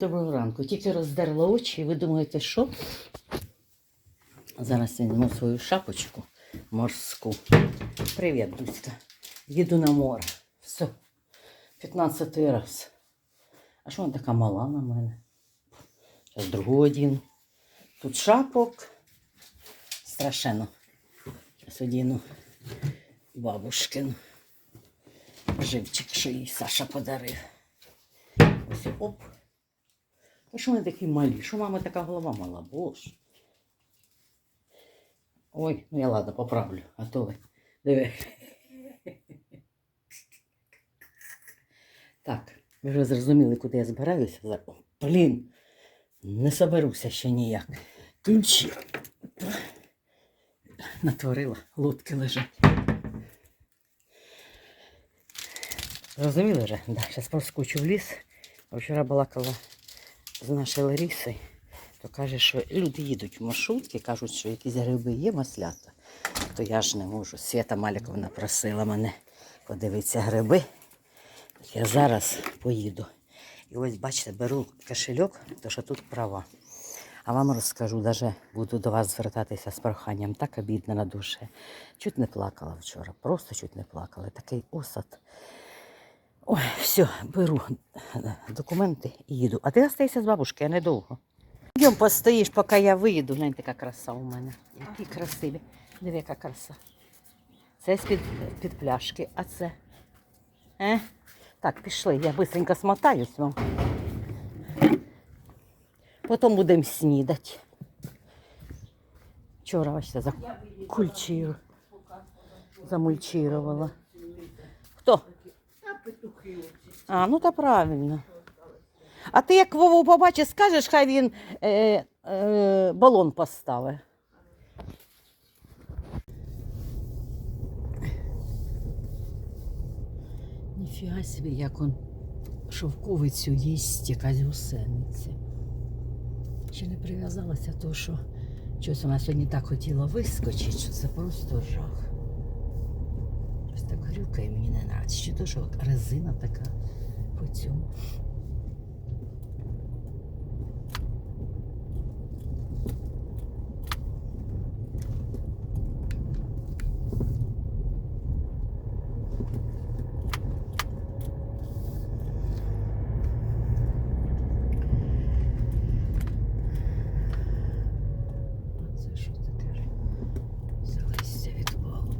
Доброго ранку. Тільки роздерла очі, і ви думаєте, що? Зараз я візьму свою шапочку морську. Привіт, Дуська. Їду на море. Все. 15 раз. А що вона така мала на мене? Зараз другу одіну. Тут шапок. Страшенно. Зараз одіну бабушкину. Живчик, що їй Саша подарив. Ось оп. А що вони такі малі? Що мама така голова мала? Боже. Ой, ну я ладно, поправлю, а то ви. Диви. Так, ви вже зрозуміли, куди я збираюся. Блін, не соберуся ще ніяк. Ключі. Натворила, лодки лежать. Зрозуміли вже? Да, зараз проскочу в ліс. Вчора балакала з нашою Ларісою, то каже, що люди їдуть в маршрутки, кажуть, що якісь гриби є маслята, то я ж не можу. Свята Маліковна просила мене подивитися гриби. Я зараз поїду. І ось, бачите, беру кошельок, то що тут права. А вам розкажу, даже буду до вас звертатися з проханням. Так обідно на душі. Чуть не плакала вчора, просто чуть не плакала. Такий осад. Ой, все, беру документи і їду. А ти залишайся з бабушкою, я недовго. Йдем постоїш, поки я виїду. Глянь, яка краса у мене. Які красиві. Диви, яка краса. Це з-під під пляшки, а це. Е? Так, пішли, я швидко смотаюсь вам. Потім будемо снідати. Вчора за кульчиру. Замульчирувала. Хто? А, ну то правильно. А ти як Вову побачиш, скажеш, хай він е, е, балон поставить. Ніфіга собі, як он шовковицю їсть якась гусениця. Ще не прив'язалася, то що щось вона сьогодні так хотіла вискочити, що це просто жах. Так мені не нравиться. Чи то, що резина така по цьому. А це що таке? Це листя відпало.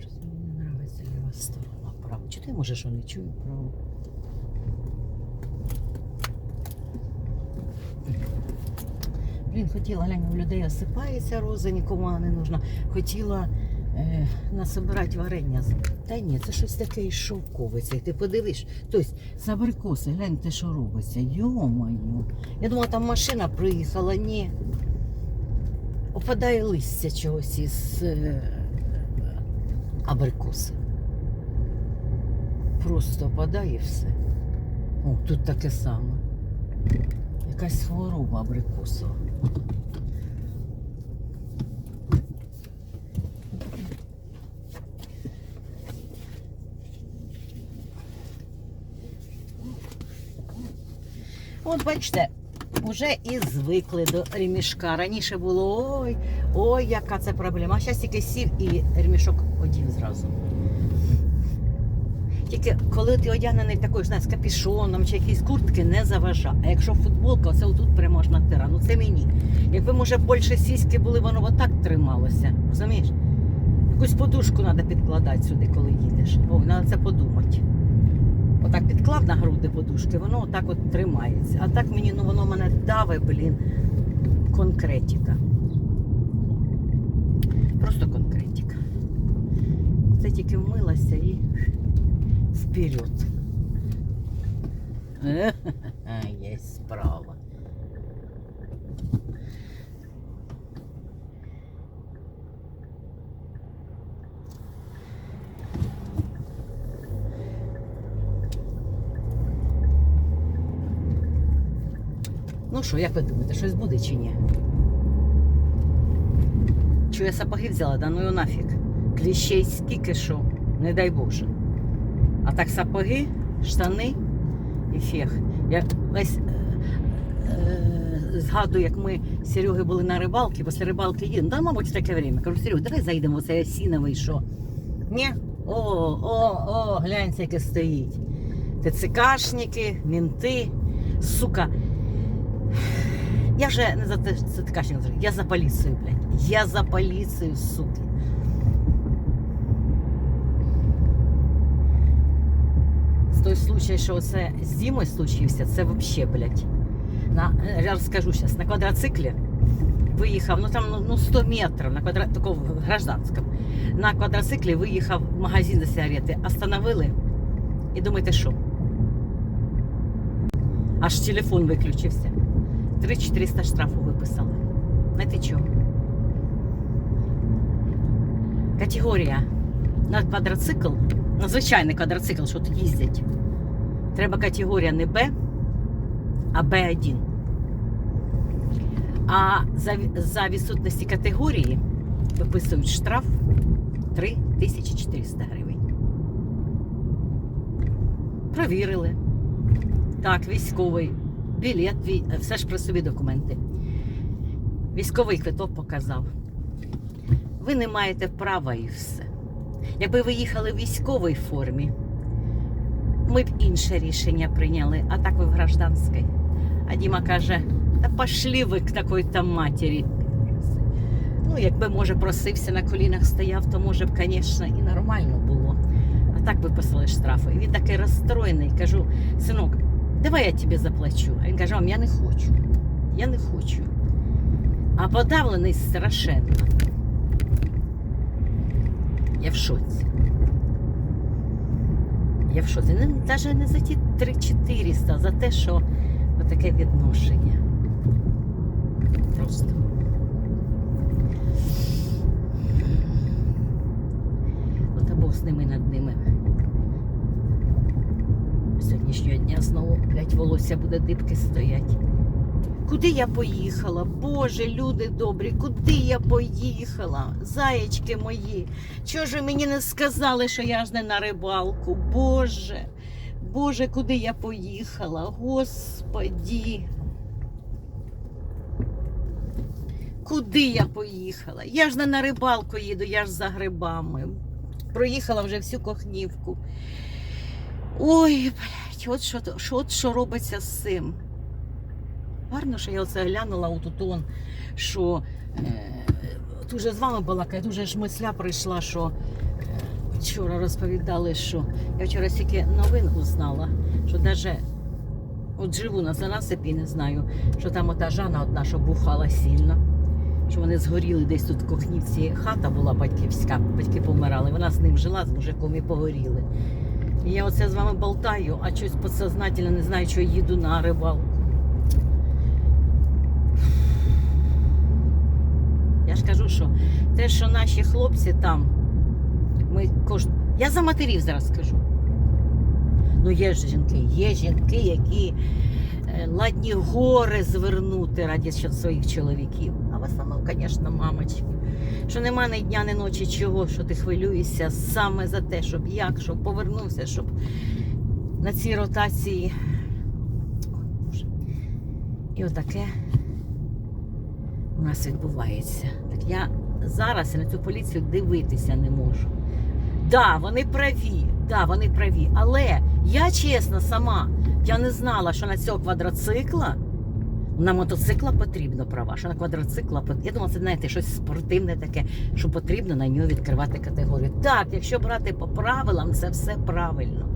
Щось мені не нравиться ліва сторона. Право. Чи ти може, що не чую право? Блін, хотіла глянь, у людей осипається роза, нікому вона не нужна. Хотіла е, насобирати варення. Та ні, це щось таке із шовковице. Ти подивиш, тобто з абрикоси, гляньте, що робиться. Йо-моє. Я думала, там машина приїхала, ні. Опадає листя чогось із е, абрикоси. Просто опадає все. О, тут таке саме. Якась хвороба абрикосова. От бачите, вже і звикли до ремішка. Раніше було ой, ой, яка це проблема. А зараз тільки сів і ремішок одів зразу. Тільки коли ти одягнений такою ж, з капішоном чи якісь куртки, не заважа. А якщо футболка, це отут приможна тира. Ну це мені. Якби, може, більше сіськи були, воно отак трималося. Розумієш? Якусь подушку треба підкладати сюди, коли їдеш. Ой, треба це подумати. Отак підклав на груди подушки, воно отак от тримається. А так мені, ну воно мене даве, блін, конкретика. Просто конкретика. Це тільки вмилася і вперед. Є справа. Ну що, як ви думаєте, щось буде чи ні? Що я сапоги взяла, да ну його нафіг. Кліщей скільки що, не дай Боже. А так сапоги штани і фех. Я весь е, е, згадую, як ми з Сереги були на рибалці, після рибалки їдемо. Да, мабуть, таке время. Кажу, Серег, давай зайдемо в цей осіновий, що. Ні. О, о, о, гляньте, яке стоїть. ТЦКшники, мінти, сука. Я вже не за ТЦКшників, я за поліцію, блядь. Я за поліцію, суки. З той случай, що це з Дімою случився, це взагалі, блядь. На, я розкажу зараз, на квадроциклі виїхав, ну там ну, ну 100 метрів на квадро... такого гражданському. На квадроциклі виїхав в магазин за сигарети, остановили. І думаєте, що? Аж телефон виключився. 3-400 штрафу виписали. Знаєте чого? Категорія на квадроцикл, на звичайний квадроцикл, що тут їздять. Треба категорія не Б, а Б1. А за, за відсутності категорії виписують штраф 3400 гривень. Провірили. Так, військовий. Білет, все ж при собі документи. Військовий квиток показав. Ви не маєте права і все. Якби ви їхали в військовій формі, ми б інше рішення прийняли, а так ви в гражданській. А Діма каже, та пошли ви к такої там матері. Ну, якби, може, просився на колінах стояв, то може б, звісно, і нормально було. А так виписали штрафи. І він такий розстроєний. Кажу, синок, давай я тобі заплачу. А він каже, мам, я не хочу. Я не хочу. А подавлений страшенно. Я в шоці. Я в шоці. Навіть не за ті 3-400, а за те, що таке відношення. Просто. От Бог з ними над ними. Сьогоднішнього дня знову, блядь, волосся буде дибки стоять. Куди я поїхала? Боже, люди добрі, куди я поїхала? Заячки мої. Чого ж ви мені не сказали, що я ж не на рибалку? Боже, Боже, куди я поїхала? Господі. Куди я поїхала? Я ж не на рибалку їду, я ж за грибами. Проїхала вже всю кохнівку. Ой, блядь, от що, от що робиться з цим. Гарно, що я оце глянула у тутон, що е, тут же з вами балакає, дуже ж мисля прийшла, що е, вчора розповідали, що я вчора стільки новин узнала, що навіть от живу на занасипі, не знаю, що там ота Жана одна, що бухала сильно, що вони згоріли десь тут в Кохнівці. Хата була батьківська, батьки помирали. Вона з ним жила, з мужиком і погоріли. І я оце з вами болтаю, а щось підсознательно не знаю, що їду на рибалку. Я ж кажу, що те, що наші хлопці там, ми кож... я за матерів зараз скажу. Ну, є ж жінки, є жінки, які е, ладні гори звернути раді своїх чоловіків. А в основному, звісно, мамочки. Що нема ні дня, ні ночі чого, що ти хвилюєшся саме за те, щоб як, щоб повернувся, щоб на цій ротації. Ой, Боже. І отаке у нас відбувається. Так я зараз на цю поліцію дивитися не можу. Да, вони праві, да, вони праві. Але я чесно сама, я не знала, що на цього квадроцикла, на мотоцикла потрібно права, що на квадроцикла Я думала, це знаєте, щось спортивне таке, що потрібно на нього відкривати категорію. Так, якщо брати по правилам, це все правильно.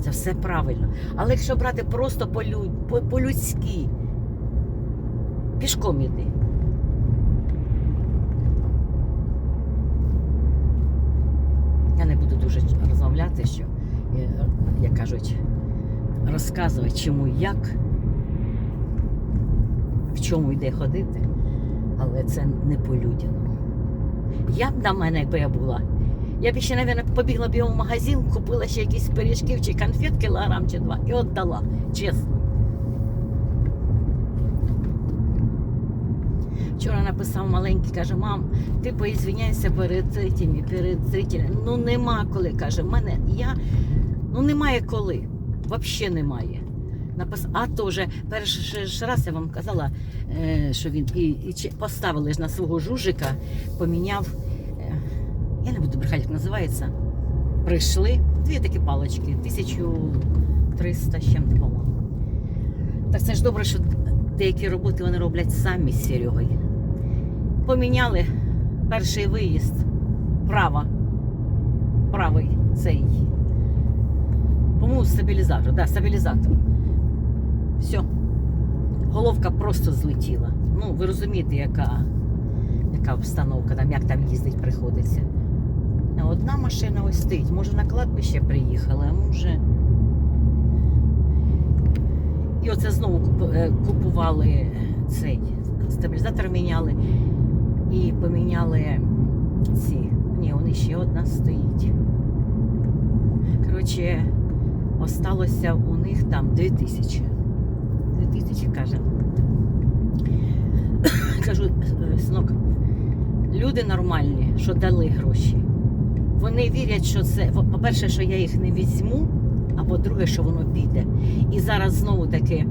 Це все правильно. Але якщо брати просто по-лю- по- по-людськи, пішком іди. Я не буду дуже розмовляти, що, е, як кажуть, розказувати, чому як, в чому йде ходити, але це не по-людяному. Я б на мене, якби я була, я б ще, мабуть, побігла б його в магазин, купила ще якісь пиріжків чи конфет, кілограм чи два, і віддала, чесно. Вчора написав маленький, каже, мам, ти поізвиняйся перед цими, перед зрителями. Ну нема коли. каже, в мене я ну немає коли. взагалі немає. Напис... А теж перший раз я вам казала, е, що він і, і поставили ж на свого жужика, поміняв. е, Я не буду брехати, як називається. Прийшли дві такі палочки, 1300 з чим-то, по-моєму. Так це ж добре, що деякі роботи вони роблять самі з Серегою. Поміняли перший виїзд, права, правий цей. По-моєму, стабілізатор. Да, стабілізатор. Все. Головка просто злетіла. Ну, ви розумієте, яка, яка обстановка, там, як там їздить приходиться. Одна машина ось стоїть. Може на кладбище приїхала, а може. І оце знову е, купували цей стабілізатор міняли і поміняли ці. Ні, вони ще одна стоїть. Коротше, осталося у них там 2000. 2000, каже. Кажу, «Е, синок, люди нормальні, що дали гроші. Вони вірять, що це, по-перше, що я їх не візьму, а по-друге, що воно піде. І зараз знову таки,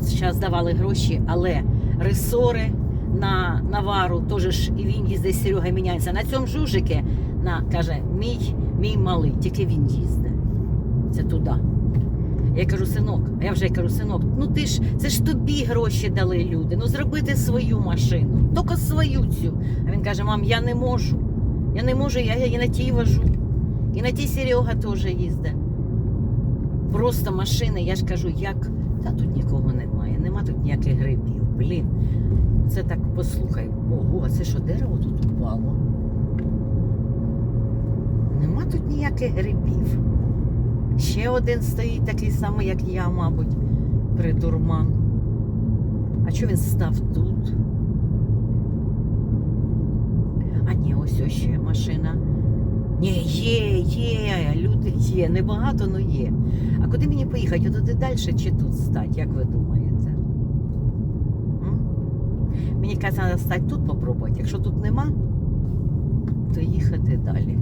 зараз давали гроші, але ресори на навару, теж і він їздить, Серега міняється. На цьому жужики, на, каже, мій, мій малий, тільки він їздить. Це туди. Я кажу, синок, а я вже кажу, синок, ну ти ж це ж тобі гроші дали люди. Ну зробити свою машину, тільки свою цю. А він каже, мам, я не можу. Я не можу, я, я і на тій вожу. І на тій Серега теж їздить. Просто машини, я ж кажу, як. Та тут нікого немає, нема тут ніяких грибів. Блін. Це так послухай. Ого, а це що дерево тут упало? Нема тут ніяких грибів. Ще один стоїть такий самий, як я, мабуть, придурман. А чого він став тут? А ні, ось ось ще машина. Ні, є, є, люди є. Небагато, але є. А куди мені поїхати? Туди далі чи тут стати, як ви думаєте? Мені треба стати тут попробувати. Якщо тут нема, то їхати далі.